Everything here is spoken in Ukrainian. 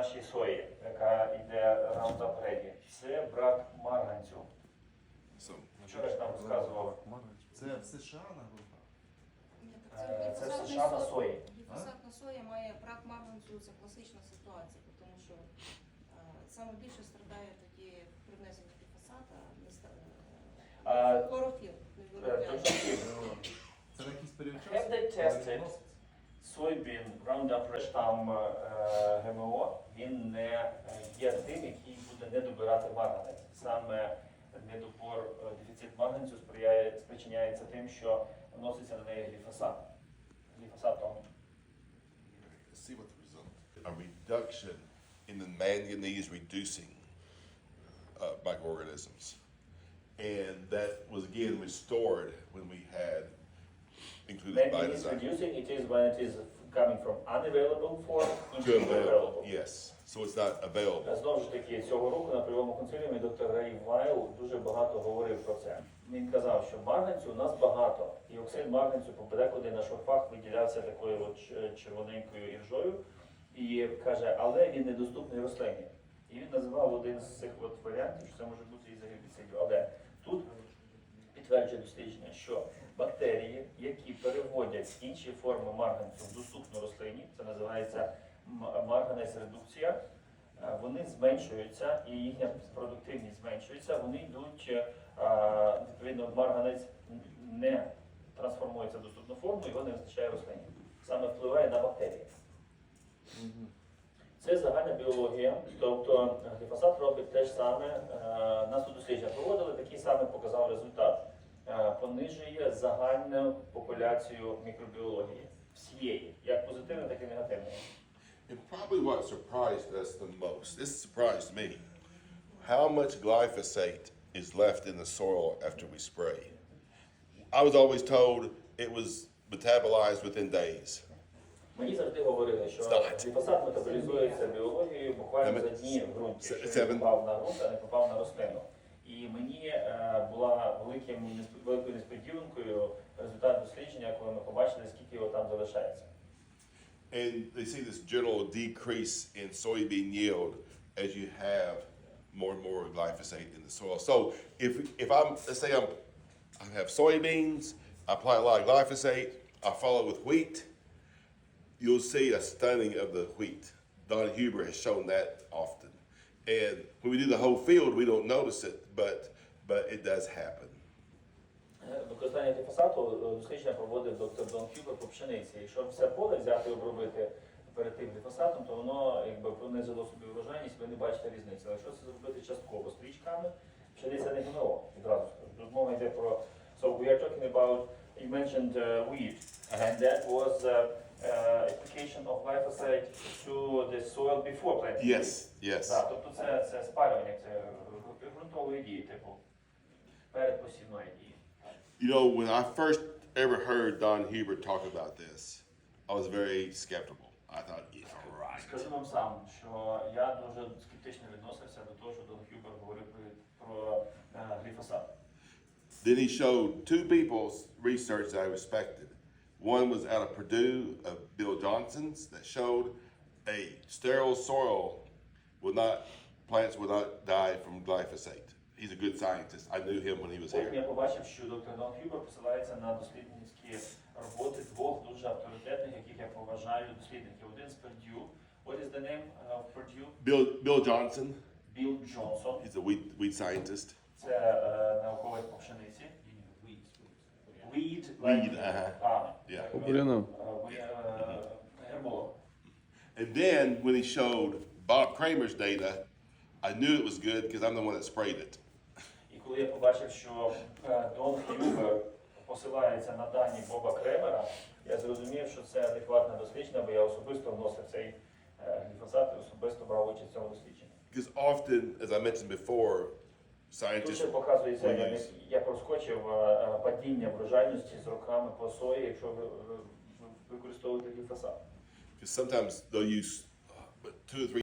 нашій сої, яка йде Roundup Ready, це брак марганцю. Вчора ж нам розказував. Це в США на групах? Ні, Е, так Це в США на со- сої. Гліфосатна соя має брак марганцю, це класична ситуація, тому що е, саме більше страдає тоді при внесенні гліфосата не ста- А, е, хлорофіл не Е, Це на якийсь період часу? Have they tested? відноситься? Soybean Roundup Ready, там е, ГМО, він не е, є тим, який буде не добирати марганець. Саме недобор, е, дефіцит марганцю сприяє, спричиняється тим, що вноситься на неї гліфосат. Гліфосатом. let's see what the result. A reduction in the manganese reducing uh, microorganisms. And that was again restored when we had included Manganese Biodesign. reducing, it is when it is coming from unavailable form into To available, available. yes. So it's not available. Знову ж таки, цього року на прийому консиліумі доктор Рей Вайл дуже багато говорив про це. Він казав, що марганцю у нас багато, і оксид марганцю подекуди на шурфах виділявся такою от ч- червоненькою іржою. І каже, але він недоступний рослині. І він називав один з цих от варіантів, що це може бути із гербіцидів. Але тут підтверджує дослідження, що бактерії, які переводять інші форми марганцю в доступну рослині, це називається марганець редукція, е, вони зменшуються і їхня продуктивність зменшується, вони йдуть, е, відповідно, марганець не трансформується в доступну форму, його не вистачає рослині. Саме впливає на бактерії. Це загальна біологія, тобто гліфосат робить те ж саме. Е, Нас тут дослідження проводили, такий самий показав результат. Е, Понижує загальну популяцію мікробіології всієї, як позитивної, так і негативної. And probably what surprised us the most, this surprised me, how much glyphosate is left in the soil after we spray. I was always told it was metabolized within days. Мені завжди говорили, що гліфосат метаболізується біологією буквально за дні в ґрунті, якщо він попав на ґрунт, а не попав на рослину. І мені е, була великим несп- великою несподіванкою результат дослідження, коли ми побачили, скільки його там залишається. And they see this general decrease in soybean yield as you have more and more glyphosate in the soil. So if if I'm let's say I'm I have soybeans, I apply a lot of glyphosate, I follow with wheat, you'll see a stunning of the wheat. Don Huber has shown that often. And when we do the whole field, we don't notice it, but but it does happen. Е, Використання е, дослідження проводив доктор Дон Хюбер по пшениці. Якщо все поле взяти і обробити перед тим гліфосатом, то воно якби понизило собі врожайність, ви не бачите різниці. Але якщо це зробити частково стрічками, пшениця не ГМО, відразу скажу. Тут мова йде про so we are talking about you mentioned uh, wheat and that was uh, uh, application of glyphosate to the soil before planting. Yes, yes. Так, тобто це, це спалювання, це гру- ґрунтової дії, типу передпосівної дії. You know, when I first ever heard Don Huber talk about this, I was very skeptical. I thought, yeah, right. Скажу вам сам, що я дуже скептично відносився до того, що Дон Хюбер говорив про, про е, гліфосат. Then he showed two people's research that I respected. One was out of Purdue, of Bill Johnson's, that showed a sterile soil will not, plants will not die from glyphosate. He's a good scientist. I knew him when he was Потім я here. побачив, що доктор Дон Хюбер посилається на дослідницькі роботи двох дуже авторитетних, яких я поважаю, дослідників. Один з Purdue. What is the name of Purdue? Bill, Bill Johnson, Біл Джонсон. he's a weed, weed scientist. Це е, науковець по пшениці. Weed. Weed, ага. А, Yeah. так, Популярно. е, ви- е, Герболог. And then when he showed Bob Kramer's data, I knew it was good because I'm the one that sprayed it. І коли я побачив, що е, Дон Хюбер посилається на дані Боба Кремера, я зрозумів, що це адекватне дослідження, бо я особисто вносив цей е, гліфосат і особисто брав участь в цьому дослідженні. Because often, as I mentioned before, Тут ще показується, я, я проскочив е, е, падіння врожайності з роками по сої, якщо ви, ви, ви використовуєте гліфосат. because sometimes they'll use uh, two or three